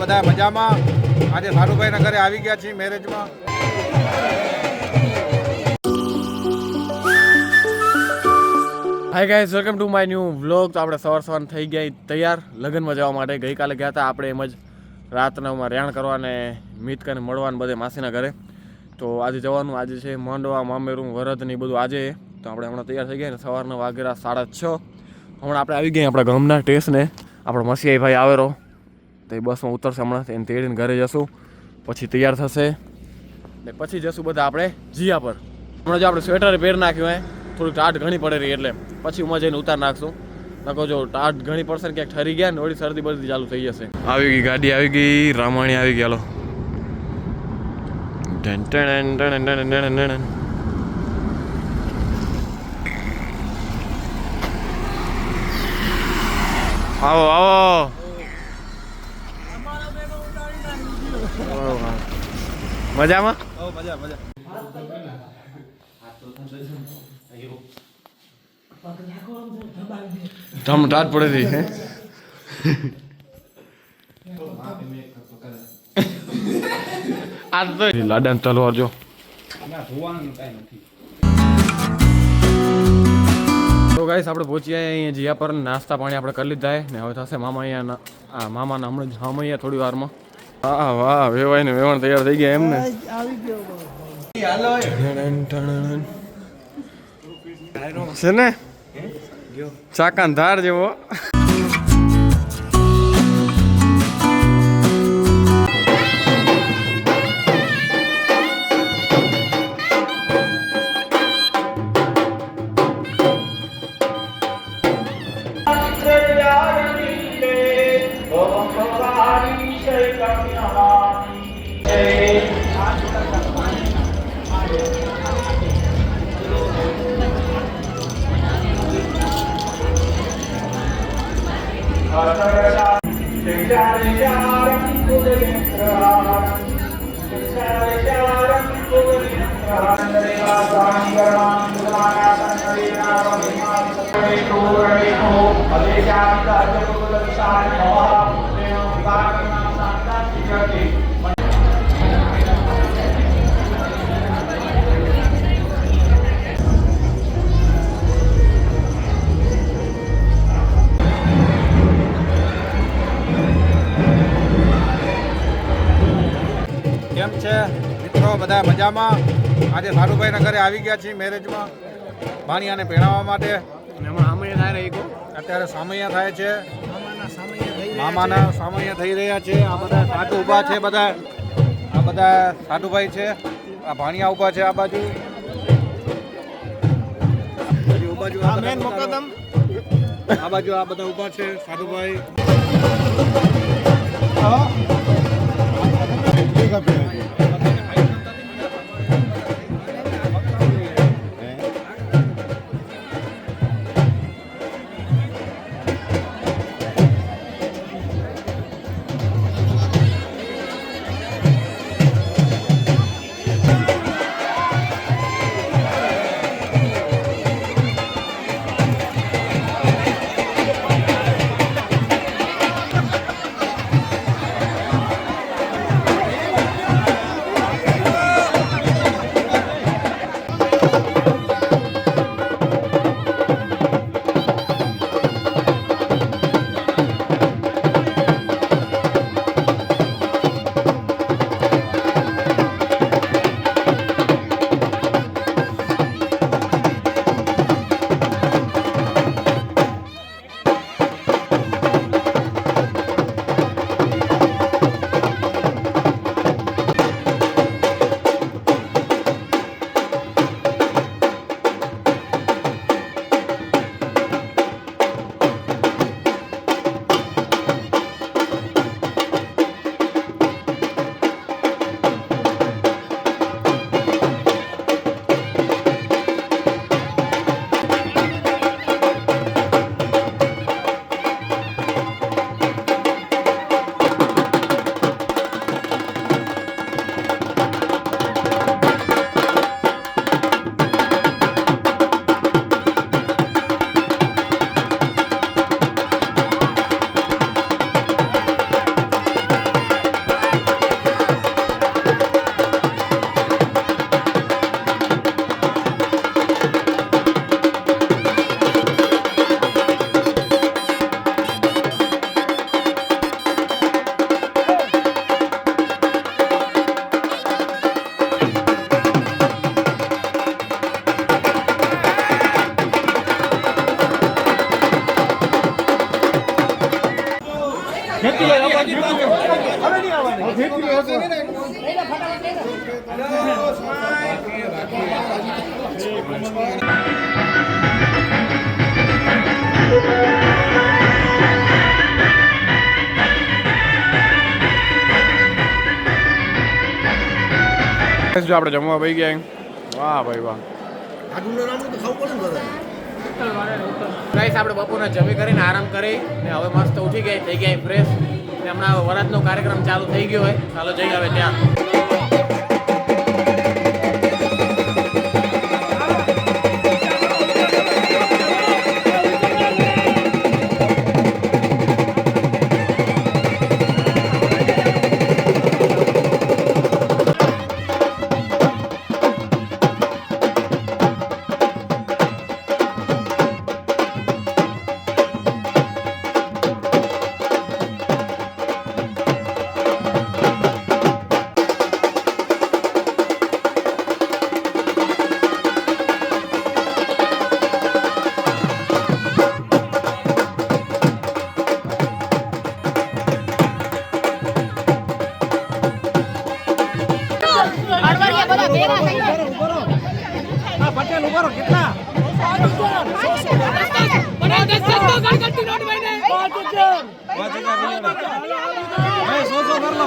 બધા મજામાં. આજે સારુભાઈના ઘરે આવી ગયા છીએ મેરેજમાં hi guys welcome to my new vlog તો આપણે સવાર સવાર થઈ ગયા તૈયાર લગ્નમાં જવા માટે. ગઈકાલે ગયા હતા આપણે એમ જ રાતનામાં રહેણ કરવા ને મિતકાને મળવાનું બધે માસીના ઘરે. તો આજે જવાનું આજે છે માંડવા, મામેરું વરદ ને બધું આજે. તો આપણે હમણાં તૈયાર થઈ ગયા ને સવારના વાગેરા સાડા છ. હમણાં આપણે આવી ગયા આપણા ગામના ટેસ્ટને આપણો મસીઆઈ ભાઈ આવેરો તો બસમાં ઉતરશે હમણાં એને તેડીને ઘરે જશું. પછી તૈયાર થશે. ને પછી જશું બધા આપણે જીયા પર. હમણાં જો આપણે સ્વેટર પહેર નાખ્યું હે, થોડીક ટાટ ઘણી પડે રહી એટલે. પછી ઉમાં જઈને ઉતાર નાખશું. નકો જો ટાટ ઘણી પડશે ને ક્યાંક ઠરી ગયા ને ઓળી શરદી બરદી ચાલુ થઈ જશે. આવી ગઈ ગાડી આવી ગઈ, રામાણી આવી ગયા લો ટન ટન ટન ટન ટન ટન. આવો આવો. મજામાં? મજા મજા ટાટ પડે રહી. હે? આ તો લાડાને તલવાર જો. તો ગાઈસ આપણે પહોંચ્યા અહીંયા જીયા પર નાસ્તા પાણી આપણે કરી લીધા ને હવે થશે મામા અહીંયા મામાના હમણાં હમ અહીંયા થોડી વારમાં. વાહ વાહ વેવાય ને વેવણ તૈયાર થઈ ગયા એમ ને છે ને? ચાકાન ધાર જેવો. બધા મજામાં. આજે સારુભાઈના ઘરે આવી ગયા છીએ મેરેજમાં ભાણિયાને પહેરાવવા માટે. અત્યારે સામૈયા થાય છે. મામાના સામૈયા થઈ રહ્યા છે. આ બધા સાધુ ઊભા છે બધા. આ બધા સાધુભાઈ છે. આ ભાણિયા ઊભા છે આ બાજુ. આ બાજુ આ બધા ઊભા છે સાધુભાઈ. હા જો આપણે જમવા ભાઈ ગયા વાહ ભાઈ વાહ. ગાઈસ આપણે બપોરના જમી કરીને આરામ કરી ને હવે મસ્ત ઉઠી ગઈ થઈ ગયા ફ્રેશ હમણાં વરાતનો કાર્યક્રમ ચાલુ થઈ ગયો હોય. ચાલો જઈ આવે ત્યાં. लो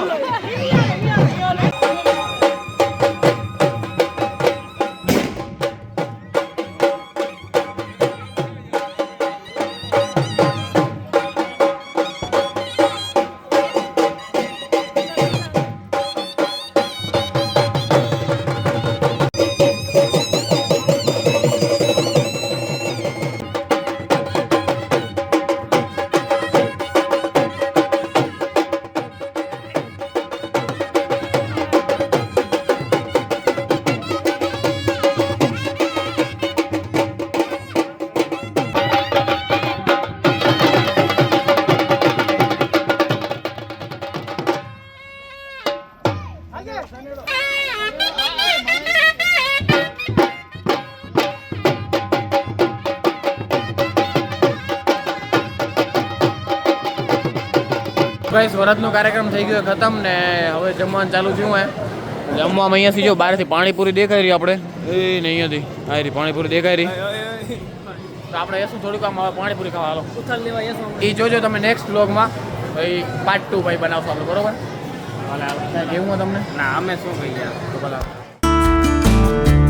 ગાઈસ વરતનો કાર્યક્રમ થઈ ગયો ખતમ ને હવે જમવાનું ચાલુ થયું હે. જમવામાં અહીંયાથી જો બહારથી પાણીપુરી દેખાઈ રહી આપણે. એ નહીં અહીંયાથી આ રહી પાણીપુરી દેખાઈ રહી. તો આપણે એસું થોડીક આમ હવે પાણીપુરી ખાવા હાલો. એ જોજો તમે નેક્સ્ટ બ્લોગમાં ભાઈ પાર્ટ ટુ ભાઈ બનાવશો આપણે બરોબર? કાંઈ કેવું તમને ના અમે શું કહીએ? તો ભલા.